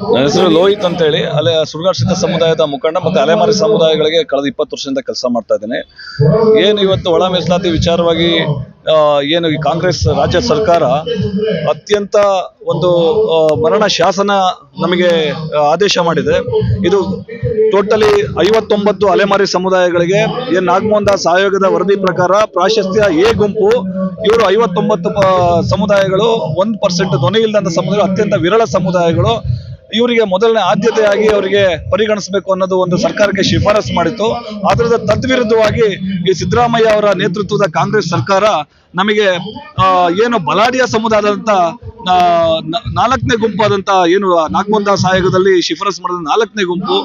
ನನ್ನ ಹೆಸರು ಲೋಹಿತ್ ಅಂತ ಹೇಳಿ ಅಲೆ ಸುರಗಾಶ್ರಿತ ಸಮುದಾಯದ ಮುಖಂಡ ಮತ್ತೆ ಅಲೆಮಾರಿ ಸಮುದಾಯಗಳಿಗೆ ಕಳೆದ ಇಪ್ಪತ್ತು ವರ್ಷದಿಂದ ಕೆಲಸ ಮಾಡ್ತಾ ಇದ್ದೇನೆ. ಏನು ಇವತ್ತು ಒಳ ಮೀಸಲಾತಿ ವಿಚಾರವಾಗಿ ಏನು ಈ ಕಾಂಗ್ರೆಸ್ ರಾಜ್ಯ ಸರ್ಕಾರ ಅತ್ಯಂತ ಒಂದು ಮರಣ ಶಾಸನ ನಮಗೆ ಆದೇಶ ಮಾಡಿದೆ. ಇದು ಟೋಟಲಿ ಐವತ್ತೊಂಬತ್ತು ಅಲೆಮಾರಿ ಸಮುದಾಯಗಳಿಗೆ ಏನ್ ನಾಗಮೋಹನ್ ದಾಸ್ ಆಯೋಗದ ವರದಿ ಪ್ರಕಾರ ಪ್ರಾಶಸ್ತ್ಯ ಎ ಗುಂಪು, ಇವರು ಐವತ್ತೊಂಬತ್ತು ಸಮುದಾಯಗಳು ಒಂದು ಪರ್ಸೆಂಟ್ ಧ್ವನಿ ಇಲ್ಲದಂತ ಸಮುದಾಯ, ಅತ್ಯಂತ ವಿರಳ ಸಮುದಾಯಗಳು ಇವರಿಗೆ ಮೊದಲನೇ ಆದ್ಯತೆಯಾಗಿ ಅವರಿಗೆ ಪರಿಗಣಿಸಬೇಕು ಅನ್ನೋದು ಒಂದು ಸರ್ಕಾರಕ್ಕೆ ಶಿಫಾರಸು ಮಾಡಿತ್ತು. ಅದರದ ತದ್ವಿರುದ್ಧವಾಗಿ ಈ ಸಿದ್ದರಾಮಯ್ಯ ಅವರ ನೇತೃತ್ವದ ಕಾಂಗ್ರೆಸ್ ಸರ್ಕಾರ ನಮಗೆ ಏನು ಬಲಾಢ್ಯ ಸಮುದಾಯದಂತ ನಾಲ್ಕನೇ ಗುಂಪಾದಂತ ಏನು ನಾಗಮಂದ ಸಹಾಯದಲ್ಲಿ ಆಯೋಗದಲ್ಲಿ ಶಿಫಾರಸು ಮಾಡಿದ ನಾಲ್ಕನೇ ಗುಂಪು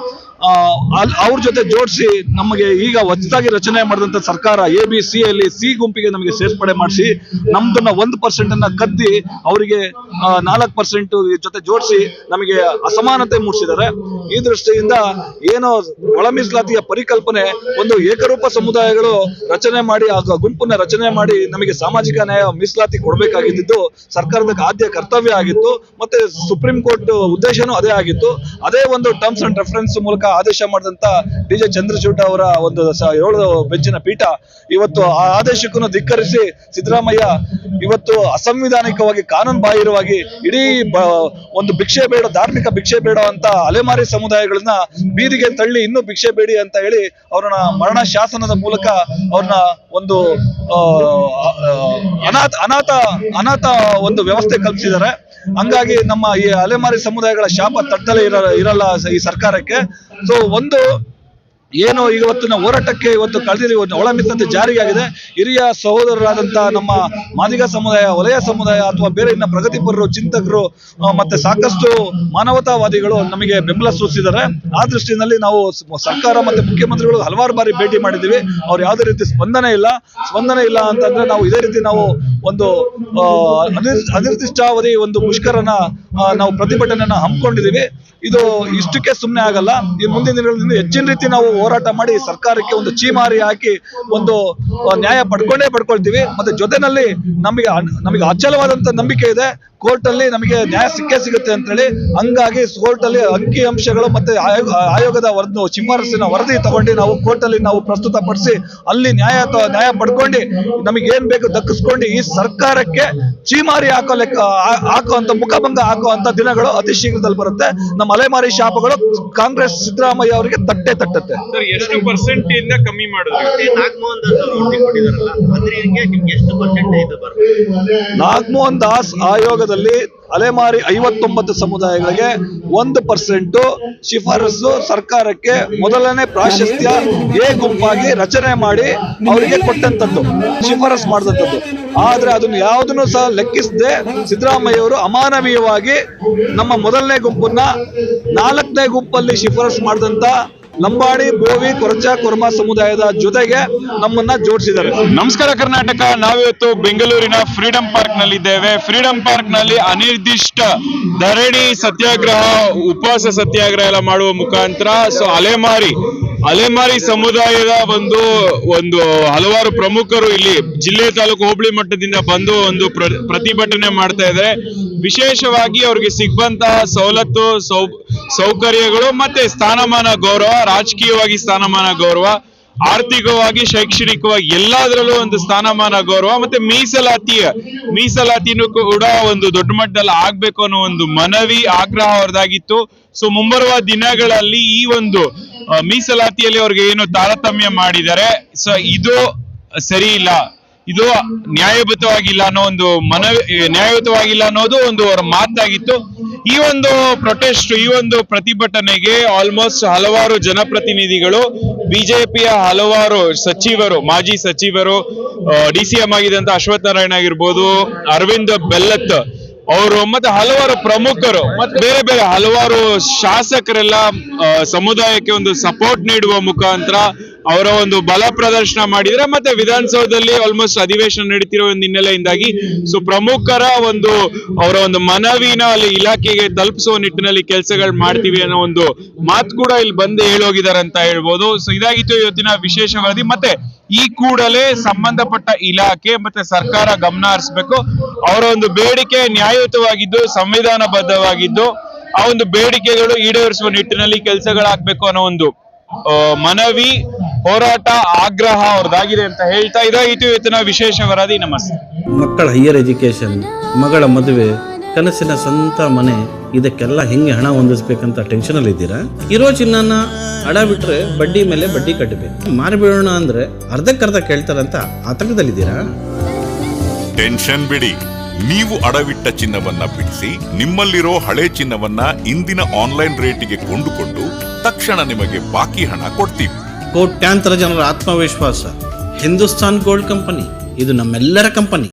ಅವ್ರ ಜೊತೆ ಜೋಡಿಸಿ ನಮಗೆ ಈಗ ಹೊಸದಾಗಿ ರಚನೆ ಮಾಡಿದಂತ ಸರ್ಕಾರ ಎ ಬಿ ಸಿ ಅಲ್ಲಿ ಸಿ ಗುಂಪಿಗೆ ನಮಗೆ ಸೇರ್ಪಡೆ ಮಾಡಿಸಿ ನಮ್ದನ್ನ ಒಂದು ಪರ್ಸೆಂಟ್ ಅನ್ನ ಕದ್ದಿ ಅವರಿಗೆ ನಾಲ್ಕು ಪರ್ಸೆಂಟ್ ಜೊತೆ ಜೋಡಿಸಿ ನಮಗೆ ಅಸಮಾನತೆ ಮೂಡಿಸಿದ್ದಾರೆ. ಈ ದೃಷ್ಟಿಯಿಂದ ಏನೋ ಒಳ ಮೀಸಲಾತಿಯ ಪರಿಕಲ್ಪನೆ ಒಂದು ಏಕರೂಪ ಸಮುದಾಯಗಳು ರಚನೆ ಮಾಡಿ, ಆ ಗುಂಪನ್ನ ರಚನೆ ಮಾಡಿ ನಮಗೆ ಸಾಮಾಜಿಕ ನ್ಯಾಯ ಮೀಸಲಾತಿ ಕೊಡಬೇಕಾಗಿದ್ದು ಸರ್ಕಾರದ ಆದ್ಯ ಕರ್ತವ್ಯ ಆಗಿತ್ತು. ಮತ್ತೆ ಸುಪ್ರೀಂ ಕೋರ್ಟ್ ಉದ್ದೇಶನೂ ಅದೇ ಆಗಿತ್ತು. ಅದೇ ಒಂದು ಟರ್ಮ್ಸ್ ಅಂಡ್ ರೆಫರೆನ್ಸ್ ಮೂಲಕ ಆದೇಶ ಮಾಡಿದಂತ ಡಿ ಜೆ ಚಂದ್ರಚೂಡ್ ಅವರ ಒಂದು ಏಳು ಬೆಂಚಿನ ಪೀಠ ಇವತ್ತು ಆ ಆದೇಶಕ್ಕೂ ಧಿಕ್ಕರಿಸಿ ಸಿದ್ದರಾಮಯ್ಯ ಇವತ್ತು ಅಸಂವಿಧಾನಿಕವಾಗಿ ಕಾನೂನು ಬಾಹಿರವಾಗಿ ಇಡೀ ಒಂದು ಭಿಕ್ಷೆ ಬೇಡ, ಧಾರ್ಮಿಕ ಭಿಕ್ಷೆ ಬೇಡ ಅಂತ ಅಲೆಮಾರಿ ಸಮುದಾಯಗಳನ್ನ ಬೀದಿಗೆ ತಳ್ಳಿ ಇನ್ನೂ ಭಿಕ್ಷೆ ಬೇಡಿ ಅಂತ ಹೇಳಿ ಅವ್ರನ್ನ ಮರಣ ಶಾಸನದ ಮೂಲಕ ಅವ್ರನ್ನ ಒಂದು ಅನಾಥ ಅನಾಥ ಅನಾಥ ಒಂದು ವ್ಯವಸ್ಥೆ ಕಲ್ಪಿಸಿದ್ದಾರೆ. ಹಂಗಾಗಿ ನಮ್ಮ ಈ ಅಲೆಮಾರಿ ಸಮುದಾಯಗಳ ಶಾಪ ತಟ್ಟಲೇ ಇರ ಇರಲ್ಲ ಈ ಸರ್ಕಾರಕ್ಕೆ. ಸೊ ಒಂದು ಏನು ಇವತ್ತಿನ ಹೋರಾಟಕ್ಕೆ ಇವತ್ತು ಕಳೆದಿರಿ ಒಳಮಿತ್ತಂತೆ ಜಾರಿಯಾಗಿದೆ. ಹಿರಿಯ ಸಹೋದರರಾದಂತಹ ನಮ್ಮ ಮಾದಿಗ ಸಮುದಾಯ, ವಲಯ ಸಮುದಾಯ ಅಥವಾ ಬೇರೆ ಇನ್ನ ಪ್ರಗತಿಪರರು, ಚಿಂತಕರು ಮತ್ತೆ ಸಾಕಷ್ಟು ಮಾನವತಾವಾದಿಗಳು ನಮಗೆ ಬೆಂಬಲ ಸೂಚಿಸಿದ್ದಾರೆ. ಆ ದೃಷ್ಟಿನಲ್ಲಿ ನಾವು ಸರ್ಕಾರ ಮತ್ತೆ ಮುಖ್ಯಮಂತ್ರಿಗಳು ಹಲವಾರು ಬಾರಿ ಭೇಟಿ ಮಾಡಿದ್ದೀವಿ. ಅವ್ರು ಯಾವುದೇ ರೀತಿ ಸ್ಪಂದನೆ ಇಲ್ಲ. ಸ್ಪಂದನೆ ಇಲ್ಲ ಅಂತಂದ್ರೆ ನಾವು ಇದೇ ರೀತಿ ನಾವು ಒಂದು ಅನಿರ್ದಿಷ್ಟಾವಧಿ ಒಂದು ಮುಷ್ಕರನ ನಾವು ಪ್ರತಿಭಟನೆಯನ್ನ ಹಮ್ಮಿಕೊಂಡಿದ್ದೀವಿ. ಇದು ಇಷ್ಟಕ್ಕೆ ಸುಮ್ಮನೆ ಆಗಲ್ಲ. ಈ ಮುಂದಿನ ದಿನಗಳಲ್ಲಿ ಹೆಚ್ಚಿನ ರೀತಿ ನಾವು ಹೋರಾಟ ಮಾಡಿ ಸರ್ಕಾರಕ್ಕೆ ಒಂದು ಚೀಮಾರಿ ಹಾಕಿ ಒಂದು ನ್ಯಾಯ ಪಡ್ಕೊಂಡೇ ಪಡ್ಕೊಳ್ತೀವಿ. ಮತ್ತೆ ಜೊತೆನಲ್ಲಿ ನಮಗೆ ನಮಗೆ ಅಚಲವಾದಂತ ನಂಬಿಕೆ ಇದೆ. ಕೋರ್ಟ್ ಅಲ್ಲಿ ನಮಗೆ ನ್ಯಾಯ ಸಿಕ್ಕೇ ಸಿಗುತ್ತೆ ಅಂತ ಹೇಳಿ ಹಂಗಾಗಿ ಕೋರ್ಟ್ ಅಲ್ಲಿ ಅಂಕಿ ಅಂಶಗಳು ಮತ್ತೆ ಆಯೋಗ, ಆಯೋಗದ ವರದಿ, ಶಿಫಾರಸಿನ ವರದಿ ತಗೊಂಡು ನಾವು ಕೋರ್ಟ್ ಅಲ್ಲಿ ನಾವು ಪ್ರಸ್ತುತಪಡಿಸಿ ಅಲ್ಲಿ ನ್ಯಾಯ ನ್ಯಾಯ ಪಡ್ಕೊಂಡು ನಮಗೆ ಏನ್ ಬೇಕು ದಕ್ಕಿಸ್ಕೊಂಡು ಈ ಸರ್ಕಾರಕ್ಕೆ ಚೀಮಾರಿ ಹಾಕೋ ಲೆಕ್ಕ, ಆ- ಹಾಕೋ ಅಂತ ಮುಖಭಂಗ ಅಂತ ದಿನಗಳು ಅತಿ ಶೀಘ್ರದಲ್ಲಿ ಬರುತ್ತೆ. ನಮ್ಮ ಅಲೆಮಾರಿ ಶಾಪಗಳು ಕಾಂಗ್ರೆಸ್ ಸಿದ್ದರಾಮಯ್ಯ ಅವರಿಗೆ ತಟ್ಟೆ ತಟ್ಟತ್ತೆ. ಸರ್ ಎಷ್ಟು ಪರ್ಸೆಂಟ್ ಇಂದ ಕಮ್ಮಿ ಮಾಡಿದ್ರೆ? ನಾಗಮೋಹನ್ ದಾಸ್ ಅವರು ಕೊಟ್ಟಿದಾರಲ್ಲ ನಿಮ್ಗೆ ಎಷ್ಟು ಪರ್ಸೆಂಟ್ ಇದು ಬರ್ತದೆ ನಾಗಮೋಹನ್ ದಾಸ್ ಆಯೋಗದಲ್ಲಿ ಅಲೆಮಾರಿ ಐವತ್ತೊಂಬತ್ತು ಸಮುದಾಯಗಳಿಗೆ ಒಂದು ಪರ್ಸೆಂಟ್ ಶಿಫಾರಸು ಸರ್ಕಾರಕ್ಕೆ ಮೊದಲನೇ ಪ್ರಾಶಸ್ತ್ಯ ಎ ಗುಂಪಾಗಿ ರಚನೆ ಮಾಡಿ ಅವರಿಗೆ ಕೊಟ್ಟಂತದ್ದು ಶಿಫಾರಸ್ ಮಾಡಿದಂಥದ್ದು. ಆದ್ರೆ ಅದನ್ನು ಯಾವುದನ್ನು ಸಹ ಲೆಕ್ಕಿಸದೆ ಸಿದ್ದರಾಮಯ್ಯ ಅವರು ಅಮಾನವೀಯವಾಗಿ ನಮ್ಮ ಮೊದಲನೇ ಗುಂಪನ್ನ ನಾಲ್ಕನೇ ಗುಂಪಲ್ಲಿ ಶಿಫಾರಸ್ ಮಾಡಿದಂತ ಲಂಬಾಣಿ ಬೋವಿ, ಕೊರಚ, ಕುರ್ಮ ಸಮುದಾಯದ ಜೊತೆಗೆ ನಮ್ಮನ್ನ ಜೋಡಿಸಿದ್ದಾರೆ. ನಮಸ್ಕಾರ ಕರ್ನಾಟಕ. ನಾವಿವತ್ತು ಬೆಂಗಳೂರಿನ ಫ್ರೀಡಂ ಪಾರ್ಕ್ನಲ್ಲಿ ಇದ್ದೇವೆ ಫ್ರೀಡಂ ಪಾರ್ಕ್ನಲ್ಲಿ ಅನಿರ್ದಿಷ್ಟ ಧರಣಿ, ಸತ್ಯಾಗ್ರಹ, ಉಪವಾಸ ಸತ್ಯಾಗ್ರಹ ಎಲ್ಲ ಮಾಡುವ ಮುಖಾಂತರ ಸೊ ಅಲೆಮಾರಿ ಅಲೆಮಾರಿ ಸಮುದಾಯದ ಒಂದು ಒಂದು ಹಲವಾರು ಪ್ರಮುಖರು ಇಲ್ಲಿ ಜಿಲ್ಲೆ ತಾಲೂಕು ಹೋಬಳಿ ಮಟ್ಟದಿಂದ ಬಂದು ಒಂದು ಪ್ರ- ಪ್ರತಿಭಟನೆ ಮಾಡ್ತಾ ಇದ್ದಾರೆ. ವಿಶೇಷವಾಗಿ ಅವ್ರಿಗೆ ಸಿಗ್ಬಂತಹ ಸವಲತ್ತು ಸೌ ಸೌಕರ್ಯಗಳು ಮತ್ತೆ ಸ್ಥಾನಮಾನ ಗೌರವ, ರಾಜಕೀಯವಾಗಿ ಸ್ಥಾನಮಾನ ಗೌರವ, ಆರ್ಥಿಕವಾಗಿ, ಶೈಕ್ಷಣಿಕವಾಗಿ ಎಲ್ಲದರಲ್ಲೂ ಒಂದು ಸ್ಥಾನಮಾನ ಗೌರವ ಮತ್ತೆ ಮೀಸಲಾತಿಯ ಮೀಸಲಾತಿನೂ ಕೂಡ ಒಂದು ದೊಡ್ಡ ಮಟ್ಟದಲ್ಲಿ ಆಗ್ಬೇಕು ಅನ್ನೋ ಒಂದು ಮನವಿ, ಆಗ್ರಹ ಅವರದಾಗಿತ್ತು ಸೊ ಮುಂಬರುವ ದಿನಗಳಲ್ಲಿ ಈ ಒಂದು ಮೀಸಲಾತಿಯಲ್ಲಿ ಅವ್ರಿಗೆ ಏನು ತಾರತಮ್ಯ ಮಾಡಿದರೆ ಸೊ ಇದು ಸರಿ ಇಲ್ಲ, ಇದು ನ್ಯಾಯಯುತವಾಗಿಲ್ಲ ಅನ್ನೋ ಒಂದು ಮನವಿ, ನ್ಯಾಯಯುತವಾಗಿಲ್ಲ ಅನ್ನೋದು ಒಂದು ಅವರ ಮಾತಾಗಿತ್ತು. ಈ ಒಂದು ಪ್ರೊಟೆಸ್ಟ್ ಈ ಒಂದು ಪ್ರತಿಭಟನೆಗೆ ಆಲ್ಮೋಸ್ಟ್ ಹಲವಾರು ಜನಪ್ರತಿನಿಧಿಗಳು, ಬಿಜೆಪಿಯ ಹಲವಾರು ಸಚಿವರು, ಮಾಜಿ ಸಚಿವರು ಡಿ ಸಿ ಎಂ ಆಗಿದ್ದಂತ ಅಶ್ವಥ್ ನಾರಾಯಣ ಆಗಿರ್ಬೋದು, ಅರವಿಂದ್ ಬೆಲ್ಲತ್ ಅವರು ಮತ್ತೆ ಹಲವಾರು ಪ್ರಮುಖರು, ಮತ್ತೆ ಬೇರೆ ಬೇರೆ ಹಲವಾರು ಶಾಸಕರೆಲ್ಲ ಸಮುದಾಯಕ್ಕೆ ಒಂದು ಸಪೋರ್ಟ್ ನೀಡುವ ಮುಖಾಂತರ ಅವರ ಒಂದು ಬಲ ಪ್ರದರ್ಶನ ಮಾಡಿದ್ರೆ ಮತ್ತೆ ವಿಧಾನಸೌಧದಲ್ಲಿ ಆಲ್ಮೋಸ್ಟ್ ಅಧಿವೇಶನ ನಡೀತಿರೋ ಒಂದು ಹಿನ್ನೆಲೆಯಿಂದಾಗಿ ಸೊ ಪ್ರಮುಖರ ಒಂದು ಅವರ ಒಂದು ಮನವಿನ ಅಲ್ಲಿ ಇಲಾಖೆಗೆ ತಲುಪಿಸುವ ನಿಟ್ಟಿನಲ್ಲಿ ಕೆಲಸಗಳು ಮಾಡ್ತೀವಿ ಅನ್ನೋ ಒಂದು ಮಾತು ಕೂಡ ಇಲ್ಲಿ ಬಂದು ಹೇಳೋಗಿದ್ದಾರೆ ಅಂತ ಹೇಳ್ಬೋದು. ಸೊ ಇದಾಗಿತ್ತು ಇವತ್ತಿನ ವಿಶೇಷ ವರದಿ. ಮತ್ತೆ ಈ ಕೂಡಲೇ ಸಂಬಂಧಪಟ್ಟ ಇಲಾಖೆ ಮತ್ತೆ ಸರ್ಕಾರ ಗಮನ ಹರಿಸ್ಬೇಕು. ಅವರ ಒಂದು ಬೇಡಿಕೆ ನ್ಯಾಯಯುತವಾಗಿದ್ದು, ಸಂವಿಧಾನಬದ್ಧವಾಗಿದ್ದು, ಆ ಒಂದು ಬೇಡಿಕೆಗಳು ಈಡೇರಿಸುವ ನಿಟ್ಟಿನಲ್ಲಿ ಕೆಲಸಗಳಾಗಬೇಕು ಅನ್ನೋ ಒಂದು ಮನವಿ ಹೋರಾಟ ಆಗ್ರಹ ಅವ್ರದ್ದಾಗಿದೆ ಅಂತ ಹೇಳ್ತಾ ಇದಾಗಿತ್ತು ಇವತ್ತಿನ ವಿಶೇಷ ವರದಿ. ನಮಸ್ತೆ. ಮಕ್ಕಳ ಹೈಯರ್ ಎಜುಕೇಷನ್ ಮಗಳ ಮದುವೆ ಕನಸಿನ ಸ್ವಂತ ಮನೆ ಇದಕ್ಕೆಲ್ಲ ಹೆಂಗೆ ಹಣ ಹೊಂದಿಸ್ಬೇಕಂತ ಟೆನ್ಷನಲ್ಲಿ ಇದ್ದೀರಾ? ಇರೋ ಚಿನ್ನನ ಹಣ ಬಿಟ್ರೆ ಬಡ್ಡಿ ಮೇಲೆ ಬಡ್ಡಿ ಕಟ್ಟಬೇಕು ಮಾರಿಬಿಡೋಣ ಅಂದ್ರೆ ಅರ್ಧಕ್ಕರ್ಧ ಕೇಳ್ತಾರಂತ ಆತಂಕದಲ್ಲಿದ್ದೀರಾ ಟೆನ್ಷನ್ ಬಿಡಿ. ನೀವು ಅಡವಿಟ್ಟ ಚಿನ್ನವನ್ನ ಬಿಡಿಸಿ ನಿಮ್ಮಲ್ಲಿರೋ ಹಳೆ ಚಿನ್ನವನ್ನ ಇಂದಿನ ಆನ್ಲೈನ್ ರೇಟಿಗೆ ಕೊಂಡುಕೊಂಡು ತಕ್ಷಣ ನಿಮಗೆ ಬಾಕಿ ಹಣ ಕೊಡ್ತೀವಿ. ಕೋಟ್ಯಾಂತರ ಜನರ ಆತ್ಮವಿಶ್ವಾಸ. ಹಿಂದೂಸ್ತಾನ್ ಗೋಲ್ಡ್ ಕಂಪನಿ ಇದು ನಮ್ಮೆಲ್ಲರ ಕಂಪನಿ.